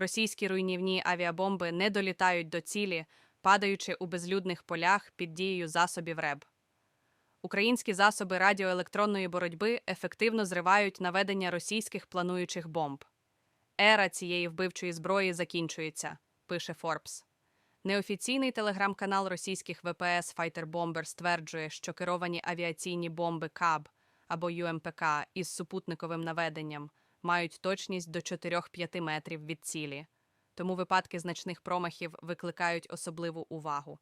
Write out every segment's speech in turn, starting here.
Російські руйнівні авіабомби не долітають до цілі, падаючи у безлюдних полях під дією засобів РЕБ. Українські засоби радіоелектронної боротьби ефективно зривають наведення російських плануючих бомб. Ера цієї вбивчої зброї закінчується, пише Форбс. Неофіційний телеграм-канал російських ВПС Fighter Bomber стверджує, що керовані авіаційні бомби КАБ або ЮМПК із супутниковим наведенням мають точність до 4-5 метрів від цілі. Тому випадки значних промахів викликають особливу увагу.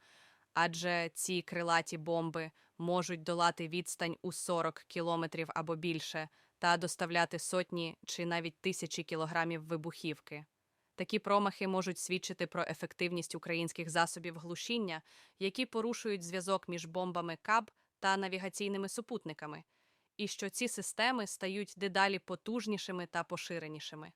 Адже ці крилаті бомби можуть долати відстань у 40 кілометрів або більше та доставляти сотні чи навіть тисячі кілограмів вибухівки. Такі промахи можуть свідчити про ефективність українських засобів глушіння, які порушують зв'язок між бомбами КАБ та навігаційними супутниками, і що ці системи стають дедалі потужнішими та поширенішими.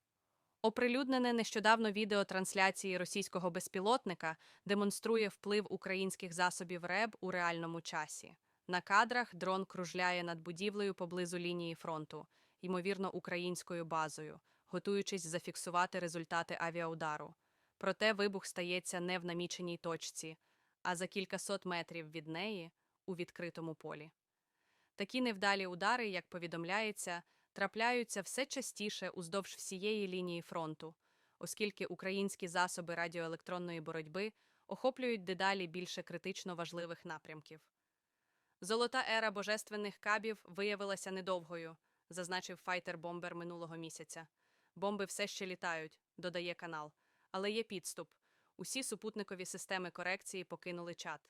Оприлюднене нещодавно відео трансляції російського безпілотника демонструє вплив українських засобів РЕБ у реальному часі. На кадрах дрон кружляє над будівлею поблизу лінії фронту, ймовірно, українською базою, готуючись зафіксувати результати авіаудару. Проте вибух стається не в наміченій точці, а за кількасот метрів від неї у відкритому полі. Такі невдалі удари, як повідомляється, трапляються все частіше уздовж всієї лінії фронту, оскільки українські засоби радіоелектронної боротьби охоплюють дедалі більше критично важливих напрямків. Золота ера божественних кабів виявилася недовгою, зазначив файтер-бомбер минулого місяця. Бомби все ще літають, додає канал. Але є підступ. Усі супутникові системи корекції покинули чат.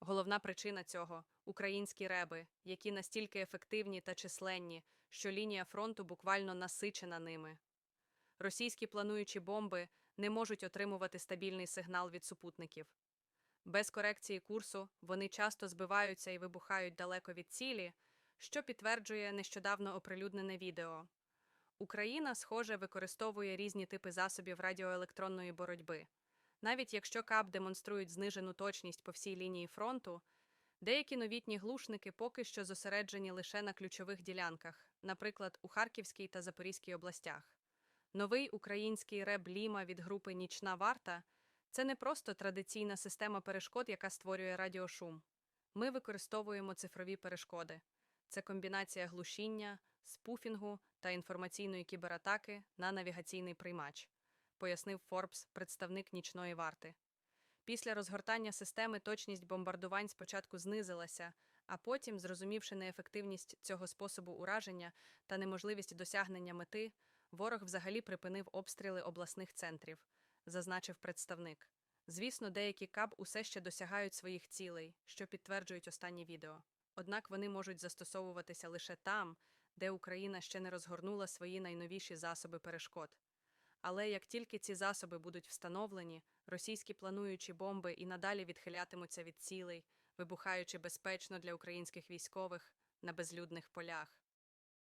Головна причина цього українські реби, які настільки ефективні та численні, що лінія фронту буквально насичена ними. Російські плануючі бомби не можуть отримувати стабільний сигнал від супутників. Без корекції курсу вони часто збиваються і вибухають далеко від цілі, що підтверджує нещодавно оприлюднене відео. Україна, схоже, використовує різні типи засобів радіоелектронної боротьби. Навіть якщо КАП демонструють знижену точність по всій лінії фронту, деякі новітні глушники поки що зосереджені лише на ключових ділянках, наприклад, у Харківській та Запорізькій областях. Новий український реб Ліма від групи Нічна варта це не просто традиційна система перешкод, яка створює радіошум. Ми використовуємо цифрові перешкоди. Це комбінація глушіння, спуфінгу та інформаційної кібератаки на навігаційний приймач, пояснив Форбс, представник нічної варти. Після розгортання системи точність бомбардувань спочатку знизилася, а потім, зрозумівши неефективність цього способу ураження та неможливість досягнення мети, ворог взагалі припинив обстріли обласних центрів, зазначив представник. Звісно, деякі каб усе ще досягають своїх цілей, що підтверджують останні відео. Однак вони можуть застосовуватися лише там, де Україна ще не розгорнула свої найновіші засоби перешкод. Але як тільки ці засоби будуть встановлені, російські плануючі бомби і надалі відхилятимуться від цілей, вибухаючи безпечно для українських військових на безлюдних полях.